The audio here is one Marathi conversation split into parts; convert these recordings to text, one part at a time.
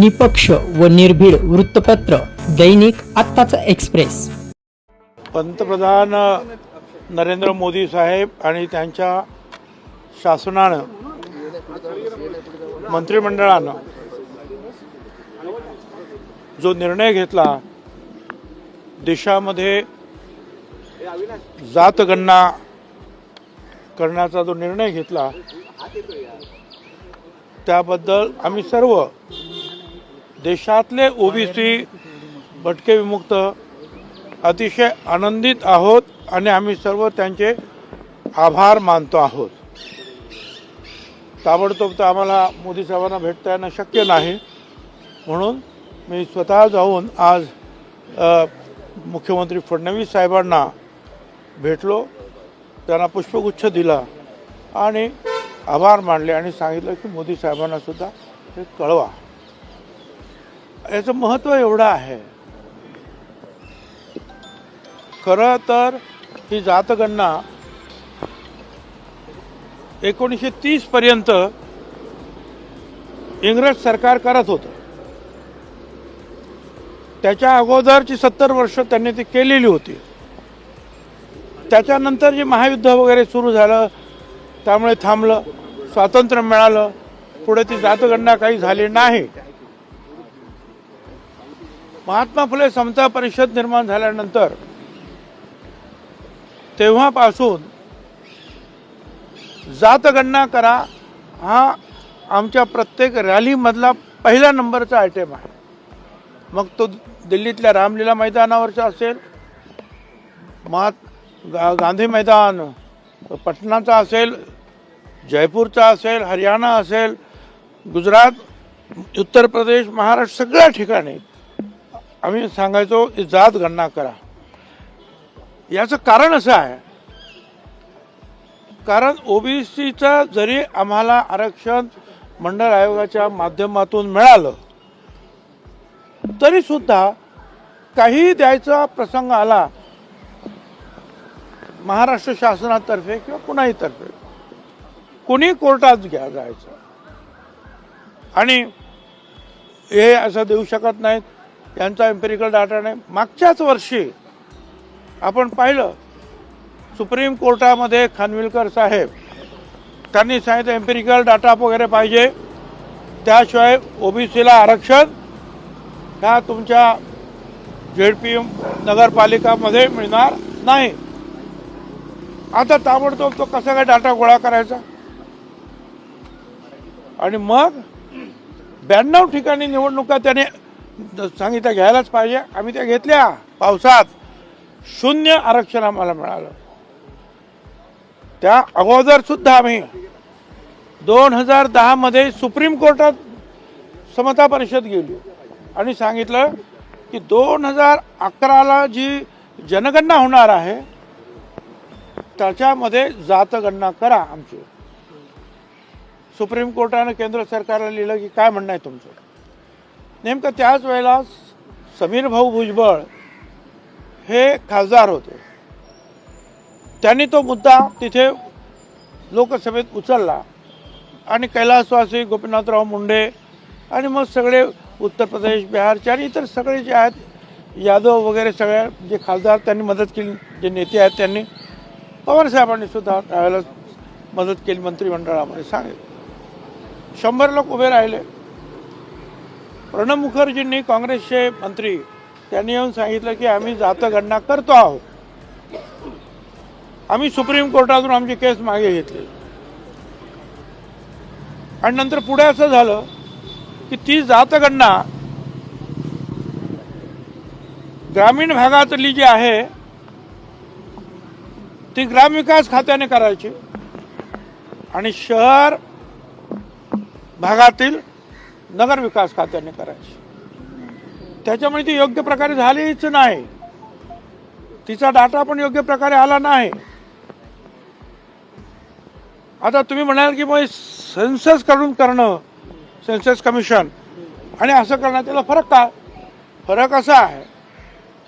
निपक्ष व निर्भीड वृत्तपत्र दैनिक आत्ताचा एक्सप्रेस. पंतप्रधान नरेंद्र मोदी साहेब आणि त्यांच्या शासनानं मंत्रिमंडळानं जो निर्णय घेतला देशामध्ये जातगणना करण्याचा जो निर्णय घेतला त्याबद्दल आम्ही सर्व देशातले ओबीसी भटके विमुक्त अतिशय आनंदित आहोत आणि आम्ही सर्व त्यांचे आभार मानतो आहोत. ताबडतोब तर आम्हाला मोदी साहेबांना भेटता येणं शक्य नाही. म्हणून मी स्वतः जाऊन आज मुख्यमंत्री फडणवीस साहेबांना भेटलो. त्यांना पुष्पगुच्छ दिला आणि आभार मानले आणि सांगितलं की मोदी साहेबांना सुद्धा हे कळवा. याचं महत्त्व एवढं आहे. खरं तर ही जातगणना एकोणीसशे तीसपर्यंत इंग्रज सरकार करत होतं. त्याच्या अगोदरची सत्तर वर्ष त्यांनी ती केलेली होती. त्याच्यानंतर जे महायुद्ध वगैरे सुरू झालं त्यामुळे थांबलं स्वातंत्र्य मिळालं पुढे ती जातगणना काही झाली नाही. महात्मा फुले समता परिषद निर्माण झाल्यानंतर तेव्हापासून जातगणना करा हा आमच्या प्रत्येक रॅलीमधला पहिला नंबरचा आयटेम आहे. मग तो दिल्लीतल्या रामलीला मैदानावरचा असेल महात गा गांधी मैदान पटणाचा असेल जयपूरचा असेल हरियाणा असेल गुजरात उत्तर प्रदेश महाराष्ट्र सगळ्या ठिकाणी आम्ही सांगायचो की जात गणना करा. याचं कारण असं आहे कारण ओबीसीचा जरी आम्हाला आरक्षण मंडळ आयोगाच्या माध्यमातून मिळालं तरी सुद्धा काही द्यायचा प्रसंग आला महाराष्ट्र शासनातर्फे किंवा कुणाही तर्फे कुणी कोर्टात घ्या जायचं. आणि हे असं देऊ शकत नाहीत. यांचा एम्पेरिकल डाटा नाही. मागच्याच वर्षी आपण पाहिलं सुप्रीम कोर्टामध्ये खानविलकर साहेब त्यांनी सांगितलं एम्पेरिकल डाटा वगैरे पाहिजे. त्याशिवाय ओबीसीला आरक्षण ह्या तुमच्या झेड पी एम नगरपालिकामध्ये मिळणार नाही. आता ताबडतोब तो कसा काय डाटा गोळा करायचा? आणि मग ब्याण्णव ठिकाणी निवडणुका त्याने सांगितलं घ्यायलाच पाहिजे. आम्ही त्या घेतल्या. पावसात शून्य आरक्षण आम्हाला मिळालं. त्या अगोदर सुद्धा आम्ही दोन हजार दहा मध्ये सुप्रीम कोर्टात समता परिषद गेली. आणि सांगितलं की दोन हजार अकराला जी जनगणना होणार आहे त्याच्यामध्ये जातगणना करा आमची. सुप्रीम कोर्टानं केंद्र सरकारला लिहिलं की काय म्हणणं आहे तुमचं? नेमकं त्याच वेळेला समीर भाऊ भुजबळ हे खासदार होते. त्यांनी तो मुद्दा तिथे लोकसभेत उचलला आणि कैलासवासी गोपीनाथराव मुंडे आणि मग सगळे उत्तर प्रदेश बिहारचे आणि इतर सगळे जे आहेत यादव वगैरे सगळ्या जे खासदार त्यांनी मदत केली जे नेते आहेत त्यांनी पवारसाहेबांनी सुद्धा त्यावेळेला मदत केली मंत्रिमंडळामध्ये सांगितलं. शंभर लोक उभे राहिले. प्रणब मुखर्जींनी काँग्रेसचे मंत्री त्यांनी येऊन सांगितलं की आम्ही जातगणना करतो आहोत. आम्ही सुप्रीम कोर्टातून आमची केस मागे घेतली. आणि नंतर पुढे असं झालं की ती जातगणना ग्रामीण भागातली जी आहे ती ग्रामविकास खात्याने करायची. आणि शहर भागातील नगर विकास खात्याने करायची. त्याच्यामुळे ती योग्य प्रकारे झालीच नाही. तिचा डाटा पण योग्य प्रकारे आला नाही. आता तुम्ही म्हणाल की मग सेन्सस करून करणं सेन्सस कमिशन आणि असं करणं त्याला फरक काय? फरक असा आहे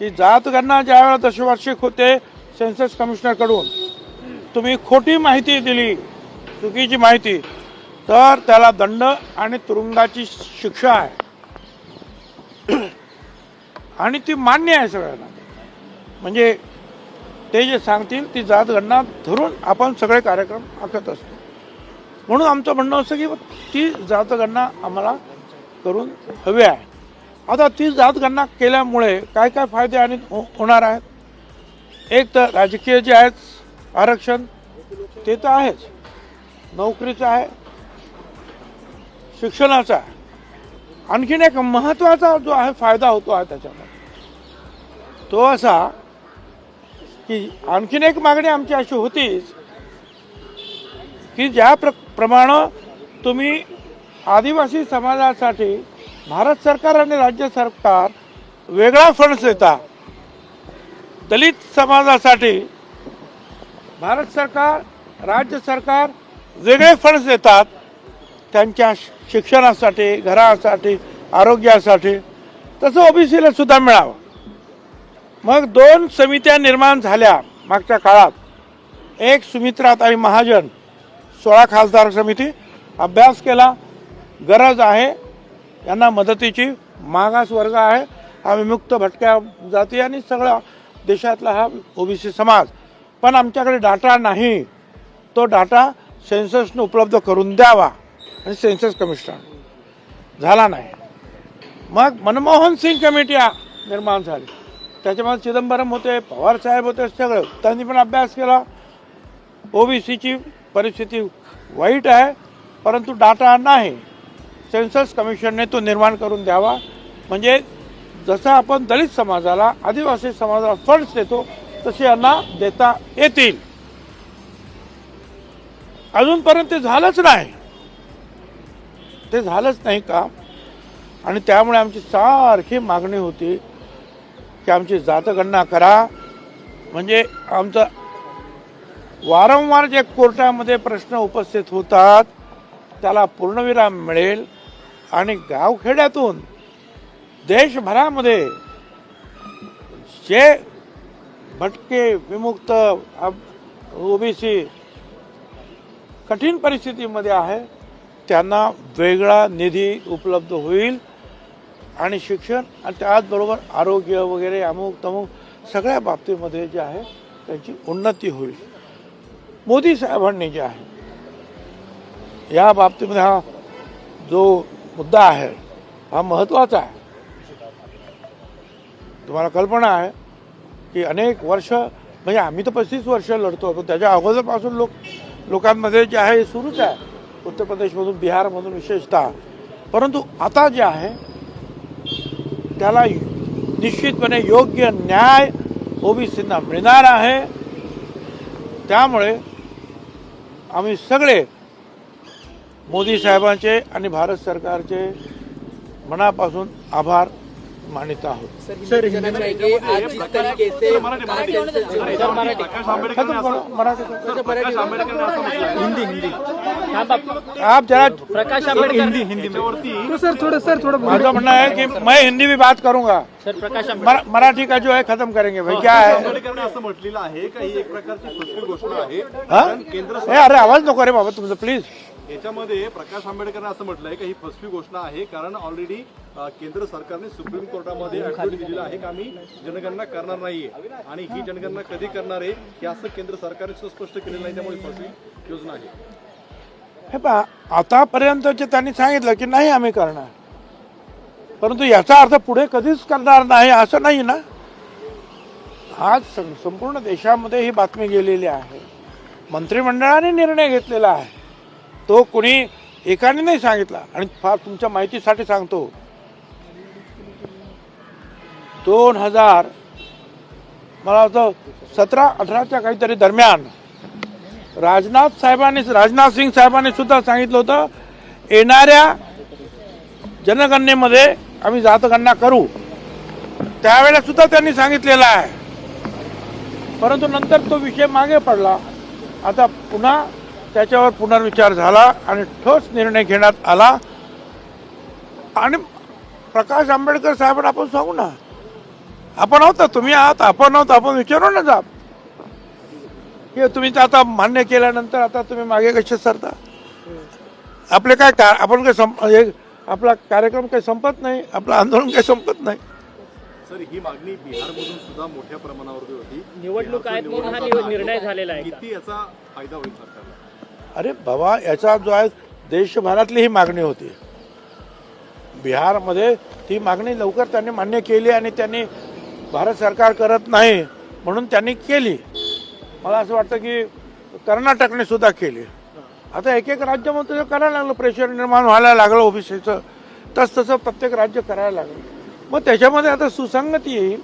की जातगणना ज्यावेळेला दशवार्षिक होते सेन्सस कमिशनरकडून तुम्ही खोटी माहिती दिली चुकीची माहिती तर त्याला दंड आणि तुरुंगाची शिक्षा आहे. आणि ती मान्य आहे सगळ्यांना. म्हणजे ते जे सांगतील ती जात गणना धरून आपण सगळे कार्यक्रम आखत असतो. म्हणून आमचं म्हणणं असं की ती जातगणना आम्हाला करून हवी आहे. आता ती जातगणना केल्यामुळे काय काय फायदे आणि हो- होणार आहेत? एक तर राजकीय जे आहेत आरक्षण ते तर आहेच. नोकरीचं आहे शिक्षणाचा आणखीन एक महत्त्वाचा जो आहे फायदा होतो आहे त्याच्यामध्ये. तो असा की आणखीन एक मागणी आमची अशी होतीच की ज्या प्र प्रमाणे तुम्ही आदिवासी समाजासाठी भारत सरकार आणि राज्य सरकार वेगळा फंड्स देता दलित समाजासाठी भारत सरकार राज्य सरकार वेगळे फंड्स देतात त्यांच्या शिक्षणासाठी घरासाठी आरोग्यासाठी तसं ओबीसीला सुद्धा मिळावं. मग दोन समित्या निर्माण झाल्या मागच्या काळात. एक सुमित्राताई महाजन सोळा खासदार समिती. अभ्यास केला गरज आहे यांना मदतीची मागास वर्ग आहे हा विमुक्त भटक्या जाती आणि सगळा देशातला हा ओबीसी समाज. पण आमच्याकडे डाटा नाही. तो डाटा सेन्ससनं उपलब्ध करून द्यावा. आणि सेन्सस कमिशनर. झाला नाही. मग मनमोहन सिंग कमिटी निर्माण झाली. त्याच्यामध्ये चिदंबरम होते पवार साहेब होते सगळं. त्यांनी पण अभ्यास केला. ओबीसीची परिस्थिती वाईट आहे परंतु डाटा नाही. सेन्सस कमिशनने तो निर्माण करून द्यावा. म्हणजे जसं आपण दलित समाजाला आदिवासी समाजाला फंड्स देतो तसे यांना देता येतील. अजूनपर्यंत ते झालंच नाही. ते झालंच नाही का आणि त्यामुळे आमची सारखी मागणी होती की आमची जातगणना करा. म्हणजे आमचं वारंवार जे कोर्टामध्ये प्रश्न उपस्थित होतात त्याला पूर्णविराम मिळेल. आणि गावखेड्यातून देशभरामध्ये जे भटके विमुक्त ओबीसी कठीण परिस्थितीमध्ये आहे त्यांना वेगळा निधी उपलब्ध होईल आणि शिक्षण आणि त्याचबरोबर आरोग्य वगैरे अमुक तमुक सगळ्या बाबतीमध्ये जे आहे त्यांची उन्नती होईल. मोदी साहेबांनी जे आहे या बाबतीमध्ये हा जो मुद्दा आहे हा महत्त्वाचा आहे. तुम्हाला कल्पना आहे की अनेक वर्ष म्हणजे आम्ही तर पस्तीस वर्ष लढतो पण त्याच्या अगोदरपासून लोक लोकांमध्ये जे आहे हे सुरूच आहे. उत्तर प्रदेशमधून बिहारमधून विशेषतः. परंतु आता जे आहे त्याला निश्चितपणे योग्य न्याय ओबीसींना मिळणार आहे. त्यामुळे आम्ही सगळे मोदी साहेबांचे आणि भारत सरकारचे मनापासून आभार मानित आहोत. मराठी हिंदी हिंदी. आप जरा प्रकाश हिंदी हिंदी में। तो सर थोड़ा सर थोड़ा माझं म्हणणं आहे की मैं हिंदी भी बात करूँगा। सर प्रकाश मरा- मराठी का जो है खत्म करेंगे भाई क्या है? आंबेडकरांनी असं म्हटलेलं आहे का? ही एक प्रकारची फसवी घोषणा आहे. केंद्र अरे आवाज़ नको रे बाबा तुमचं प्लीज़ याच्यामध्ये प्रकाश आंबेडकरांनी असं म्हटलंय की ही फसवी घोषणा आहे. कारण ऑलरेडी केंद्र सरकारने सुप्रीम कोर्टामध्ये दिलेलं आहे की आम्ही जनगणना करणार नाहीये. आणि ही जनगणना कधी करणार आहे हे असं केंद्र सरकारने सुस्पष्ट केलेलं नाही त्यामुळे फसवी योजना आहे. हे पहा आतापर्यंतचे त्यांनी सांगितलं की नाही आम्ही करणार. परंतु याचा अर्थ पुढे कधीच करणार नाही असं नाही ना? आज सं- संपूर्ण देशामध्ये ही बातमी गेलेली आहे. मंत्रिमंडळाने निर्णय घेतलेला आहे. तो कुणी एकाने नाही सांगितला. आणि फार तुमच्या माहितीसाठी सांगतो. दोन हजार मला वाटतं सतरा अठराच्या काहीतरी दरम्यान राजनाथ साहेबांनी राजनाथ सिंग साहेबांनी सुद्धा सांगितलं होतं येणाऱ्या जनगणनेमध्ये आम्ही जातगणना करू. त्यावेळेला सुद्धा त्यांनी सांगितलेलं आहे. परंतु नंतर तो विषय मागे पडला. आता पुन्हा त्याच्यावर पुनर्विचार झाला आणि ठोस निर्णय घेण्यात आला. आणि प्रकाश आंबेडकर साहेबांना आपण सांगू ना. आपण आहोत तुम्ही आहात आपण आहोत आपण विचारू ना जा की तुम्ही तर आता मान्य केल्यानंतर आता तुम्ही मागे कसे सरता? आपले काय का आपण काय सं- हे आपला कार्यक्रम काही संपत नाही आपलं आंदोलन काही संपत नाही. सर ही मागणी बिहारमधून सुद्धा मोठ्या प्रमाणावरती होती. निवडणूक आहेत म्हणून हा निर्णय झालेला आहे का? किती याचा फायदा होईल सरकारला? अरे बाबा याचा जो आहे देशभरातली ही मागणी होती. बिहारमध्ये ती मागणी लवकर त्यांनी मान्य केली आणि त्यांनी भारत सरकार करत नाही म्हणून त्यांनी केली. मला असं वाटतं की कर्नाटकने सुद्धा केली. आता एक एक राज्यामध्ये ते करायला लागलं प्रेशर निर्माण व्हायला लागलं ओबीसीचं. तस तसं प्रत्येक राज्य करायला लागलं. मग त्याच्यामध्ये आता सुसंगती येईल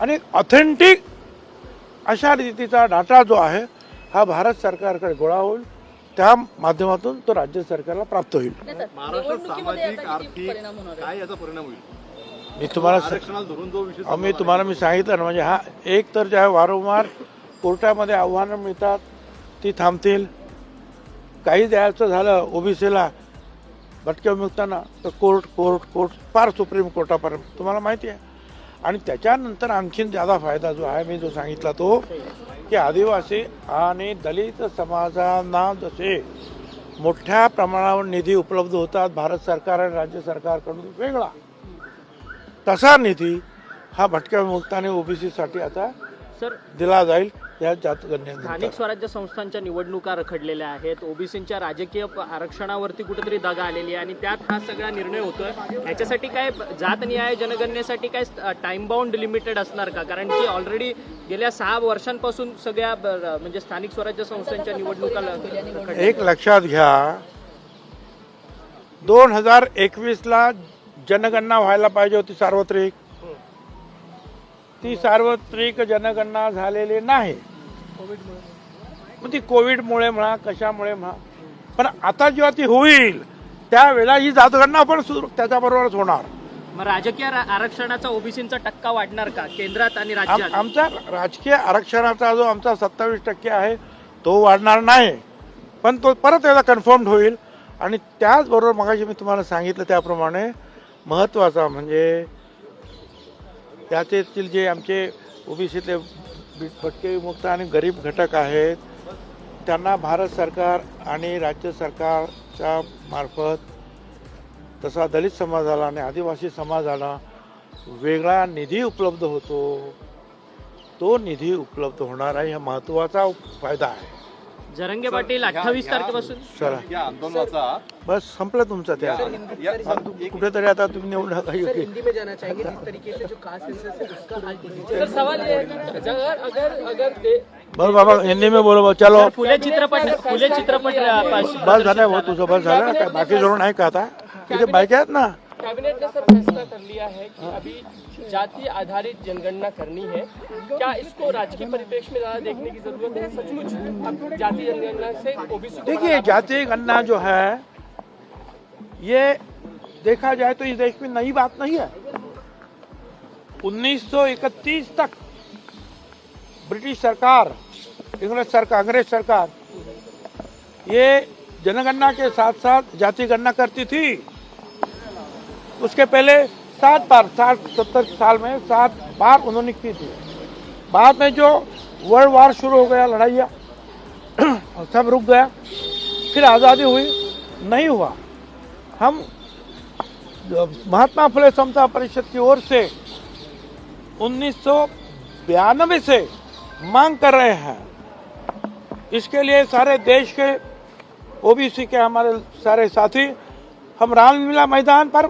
आणि ऑथेंटिक अशा रीतीचा डाटा जो आहे हा भारत सरकारकडे गोळा होईल. त्या माध्यमातून तो राज्य सरकारला प्राप्त होईल. महाराष्ट्र सामाजिक आर्थिक काय याचा परिणाम होईल? मी तुम्हाला स- आरक्षणाला धरून जो विषय आम्ही तुम्हाला मी सांगितलं ना म्हणजे हा एक तर जे आहे वारंवार कोर्टामध्ये आव्हानं मिळतात ती थांबतील. काही द्यायचं झालं ओबीसीला भटक्या विमुक्तांना तर कोर्ट कोर्ट कोर्ट फार सुप्रीम कोर्टापर्यंत. तुम्हाला माहिती आहे. आणि त्याच्यानंतर आणखीन ज्यादा फायदा जो आहे मी जो सांगितला तो की आदिवासी आणि दलित समाजांना जसे मोठ्या प्रमाणावर निधी उपलब्ध होतात भारत सरकार आणि राज्य सरकारकडून वेगळा तसा निधी हा भटक्या विमुक्त आणि ओबीसीसाठी आता सर दिला जाईल. या स्थानिक स्वराज्य संस्थांच्या निवडणुका रखडलेल्या आहेत. ओबीसींच्या राजकीय आरक्षणावरती कुठेतरी दगा आलेली आहे आणि त्यात हा सगळा निर्णय होतोय. ह्याच्यासाठी काय जात न्याय जनगणनेसाठी काय टाइम बाउंड लिमिटेड असणार का? कारण की ऑलरेडी गेल्या सहा वर्षांपासून सगळ्या म्हणजे स्थानिक स्वराज्य संस्थांच्या निवडणुका. एक लक्षात घ्या. दोन हजार एकवीस ला जनगणना व्हायला पाहिजे होती सार्वत्रिक. ती सार्वत्रिक जनगणना झालेली नाही. मग ती कोविडमुळे म्हणा कशामुळे म्हणा. पण आता जेव्हा ती होईल त्यावेळेला ही जातगणना पण सुरू त्याच्याबरोबरच होणार. मग राजकीय आरक्षणाचा ओबीसींचा टक्का वाढणार का? केंद्रात आणि राज्यात? आमचा राजकीय आरक्षणाचा जो आमचा सत्तावीस टक्के आहे तो वाढणार नाही. पण तो परत एकदा कन्फर्म होईल. आणि त्याचबरोबर मगाशी मी तुम्हाला सांगितलं त्याप्रमाणे महत्त्वाचा म्हणजे त्यातील जे आमचे ओबीसीतले भटके विमुक्त आणि गरीब घटक आहेत. त्यांना भारत सरकार आणि राज्य सरकारच्या मार्फत तसा दलित समाजाला आणि आदिवासी समाजाला वेगळा निधी उपलब्ध होतो. तो निधी उपलब्ध होणार आहे हा महत्त्वाचा फायदा आहे. जरंगे पाटील अठ्ठावीस तारखेपासून? चला या आंदोलनाचा बस संपलं तुमचं त्या या- कुठेतरी आता तुम्ही निवडून टाका योग्य. हिंदी में जाना चाहेंगे जिस तरीके से जो कास्ट सेंसस है उसका हाल डिजिटल सर सवाल ये है कि अगर अगर अगर दे- बाबा हिंदी में बोलो बा, चलो. फुले चित्रपट फुले चित्रपट बस झालं हो तुझं बस झालं. काय बाकी जरूर नाही का आता? तिथे बायक आहेत ना? कैबिनेट ने सर फैसला कर लिया है कि अभी जाति आधारित जनगणना करनी है। क्या इसको राजकीय परिप्रेक्ष्य में ज़्यादा देखने की ज़रूरत है? सचमुच अब जाति जनगणना से ओबीसी देखिए जातीय गणना जो है ये देखा जाए तो इस देश में नई बात नहीं है। 1931 तक ब्रिटिश सरकार इंग्लिश सरकार अंग्रेज़ सरकार ये जनगणना के साथ साथ जाति गणना करती थी। उसके पहले सात बार साठ सत्तर साल में सात बार उन्होंने की थी। बाद में जो वर्ल्ड वार शुरू हो गया लड़ाइया सब रुक गया, फिर आज़ादी हुई, नहीं हुआ। हम महात्मा फुले समता परिषद की ओर से उन्नीस से मांग कर रहे हैं। इसके लिए सारे देश के ओबीसी के हमारे सारे साथी, हम रामलीला मैदान पर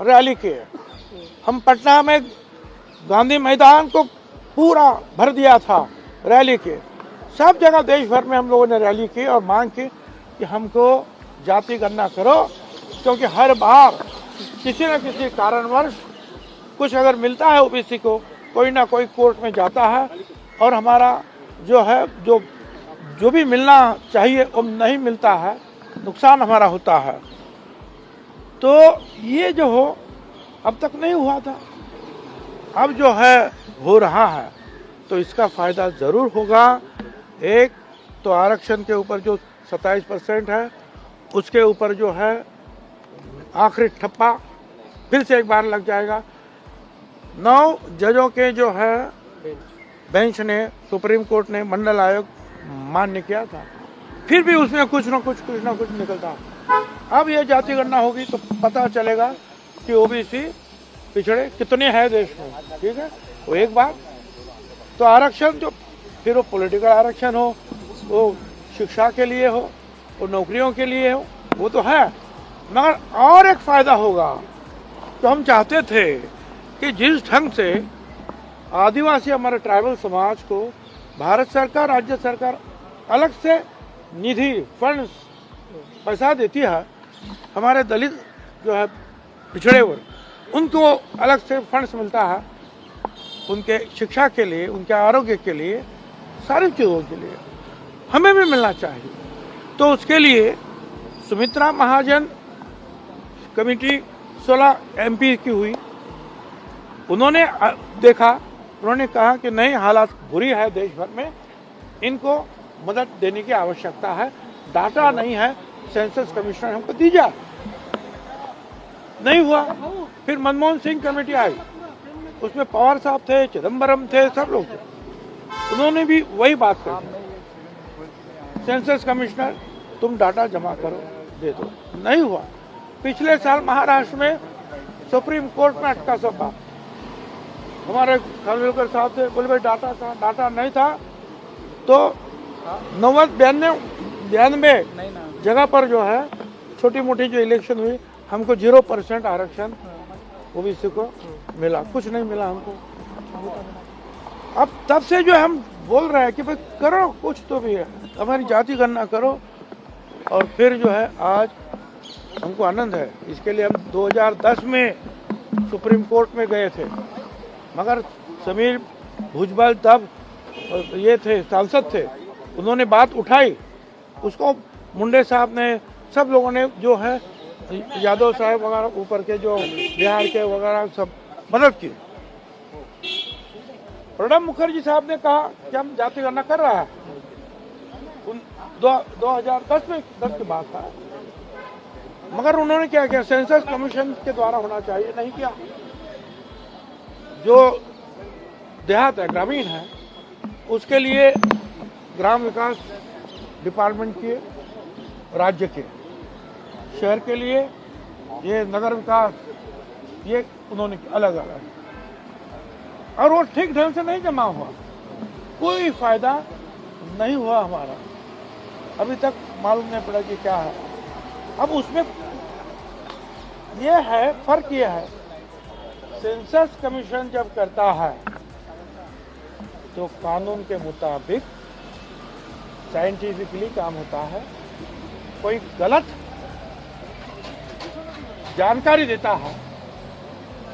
रैली किए हम पटना में गांधी मैदान को पूरा भर दिया था रैली के। सब जगह देश भर में हम लोगों ने रैली की और मांग की कि हमको जाति गणना करो, क्योंकि हर बार किसी न किसी कारणवश कुछ अगर मिलता है ओबीसी को, कोई ना कोई कोर्ट में जाता है और हमारा जो है, जो जो भी मिलना चाहिए, वो नहीं मिलता है, नुकसान हमारा होता है। तो ये जो हो, अब तक नहीं हुआ था। अब जो है, हो रहा है। तो इसका फ़ायदा ज़रूर होगा। एक तो आरक्षण के ऊपर जो 27 परसेंट है, उसके ऊपर जो है, आखिरी ठप्पा फिर से एक बार लग जाएगा। नौ, जजों के जो है, बेंच ने, सुप्रीम कोर्ट ने, मंडल आयोग मान्य किया था। फिर भी उसमें कुछ ना कुछ कुछ ना कुछ निकलता। अब ये जाति गणना होगी तो पता चलेगा कि ओबीसी पिछड़े कितने हैं देश में। ठीक है? वो एक बात तो आरक्षण जो, फिर वो पॉलिटिकल आरक्षण हो, वो शिक्षा के लिए हो, वो नौकरियों के लिए हो, वो तो है। मगर और एक फ़ायदा होगा तो हम चाहते थे कि जिस ढंग से आदिवासी हमारे ट्राइबल समाज को भारत सरकार, राज्य सरकार अलग से निधि फंड्स पैसा देती है हमारे दलित जो है, पिछड़े वर्ग, उनको अलग से फंड्स मिलता है, उनके शिक्षा के लिए, उनके आरोग्य के लिए, सारी चीज़ों के लिए। हमें भी मिलना चाहिए। तो उसके लिए सुमित्रा महाजन कमेटी 16 एमपी की हुई। उन्होंने देखा, उन्होंने कहा कि नहीं हालात बुरी है देश भर में। इनको मदद देने की आवश्यकता है। डाटा नहीं है। सेंसस कमिश्नर हमको दीजिए नहीं हुआ। फिर मनमोहन सिंह कमेटी आई। उसमें पवार साहब थे चिदम्बरम थे, सब लोग थे। उन्होंने भी वही बात कही। सेंसस कमिश्नर, तुम डाटा जमा करो, दे दो। नहीं हुआ। पिछले साल महाराष्ट्र में सुप्रीम कोर्ट में अटका बात हमारे खानविलकर साहब थे, बोले, भाई, डाटा था, डाटा नहीं था। तो नव्वद बयानवे बयानवे जगह पर जो है छोटी मोटी जो इलेक्शन हुई, हमको ज़ीरो परसेंट आरक्षण ओबीसी को मिला। कुछ नहीं मिला हमको। अब तब से जो हम बोल रहे हैं कि भाई करो, कुछ तो भी है। हमारी जाति गणना करो। और फिर जो है, आज हमको आनंद है। इसके लिए हम 2010 में सुप्रीम कोर्ट में गए थे। मगर समीर भुजबल तब ये थे, सांसद थे। उन्होंने बात उठाई। उसको मुंडे साहब ने सब लोगों ने जो है यादव साहब वगैरह ऊपर के जो बिहार के वगैरह सब मदद की। प्रणब मुखर्जी साहब ने कहा कि हम जाति गणना कर रहा है। उन दो, 2010 में दस की बात था। मगर उन्होंने क्या किया? सेंसस कमीशन के द्वारा होना चाहिए नहीं किया। जो देहात है ग्रामीण है उसके लिए ग्राम विकास डिपार्टमेंट के राज्य के। शहर के लिए ये नगर विकास, ये उन्होंने अलग अलग। और वो ठीक ढंग से नहीं जमा हुआ। कोई फ़ायदा नहीं हुआ हमारा। अभी तक मालूम नहीं पड़ा कि क्या है। अब उसमें ये है, फ़र्क ये है। सेंसस कमीशन जब करता है तो कानून के मुताबिक साइंटिफिकली काम होता है। कोई गलत जानकारी देता है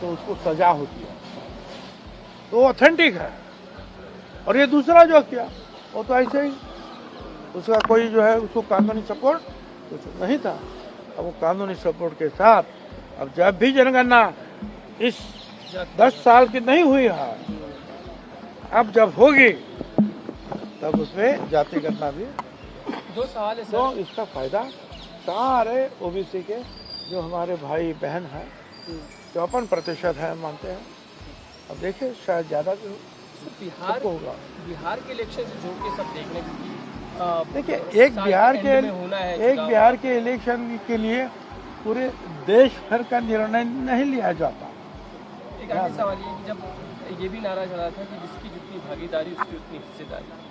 तो उसको सजा होती है। तो ऑथेंटिक है। और ये दूसरा जो किया, वो तो ऐसे ही, उसका कोई जो है, उसको कानूनी सपोर्ट कुछ नहीं था। अब वो कानूनी सपोर्ट के साथ, अब जब भी जनगणना इस दस साल की नहीं हुई है, अब जब होगी, तब उसमें जाति गणना भी दो सवाल है तो इसका फ़ायदा सारे ओबीसी के जो हमारे भाई बहन हैं चौपन प्रतिशत है मानते हैं। अब देखिए शायद ज़्यादा भी बिहार होगा। बिहार के इलेक्शन से जोड़ के सब देखने देखिए एक बिहार के एक बिहार के इलेक्शन के लिए पूरे देश भर का निर्णय नहीं लिया जाता। एक आखिरी सवाल ये कि जब ये भी नारा चला था कि जिसकी जितनी भागीदारी उसकी उतनी हिस्सेदारी।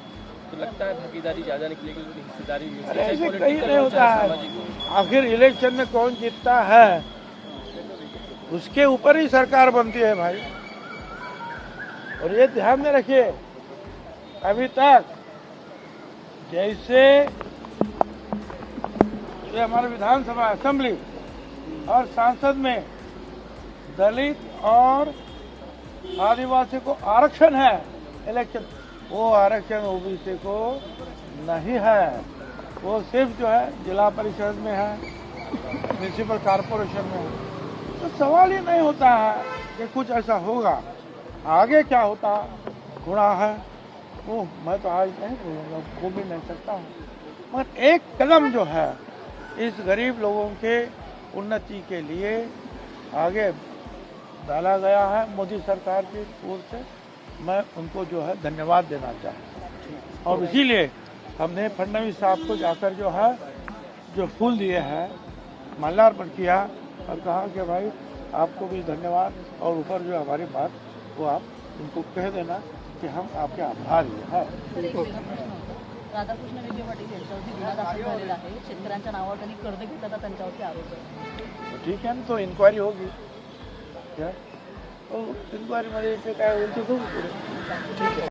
तो लगता है भागीदारी ज़्यादा निकलेगी हिस्सेदारी ऐसे कहीं नहीं होता है। आखिर इलेक्शन में कौन जीतता है? उसके ऊपर ही सरकार बनती है भाई। और ये ध्यान में रखिए अभी तक जैसे ये हमारे विधानसभा असेंबली और सांसद में दलित और आदिवासी को आरक्षण है इलेक्शन वो आरक्षण ओबीसी को नहीं है, वो सिर्फ़ जो है जिला परिषद में है म्यूनसिपल कॉरपोरेशन में है। तो सवाल ही नहीं होता है कि कुछ ऐसा होगा। आगे क्या होता? गुणा है। वो मैं तो आज नहीं बोलूँगा वो भी नहीं सकता हूँ। मगर एक कदम जो है, इस गरीब लोगों के उन्नति के लिए आगे डाला गया है मोदी सरकार की ओर से। मैं उनको जो है धन्यवाद देना चाहता हूँ। और इसीलिए हमने फडणवीस साहब को जाकर जो है जो फूल दिए हैं माल्यार्पण किया और कहा कि भाई आपको भी धन्यवाद और ऊपर जो हमारी बात वो आप उनको कह देना कि हम आपके आभारी हैं। राधाकृष्ण विखे पाटील यांच्यावरती गुन्हा दाखल झालेला आहे. शेतकऱ्यांच्या नावावर त्यांनी कर्ज घेतल्याचा त्यांच्यावरती आरोप ठीक आहे ना तो इन्क्वायरी होगी. क्या? हो इन्क्वायरीमध्ये ते काय होईल ते बघू पुढे. ठीक आहे.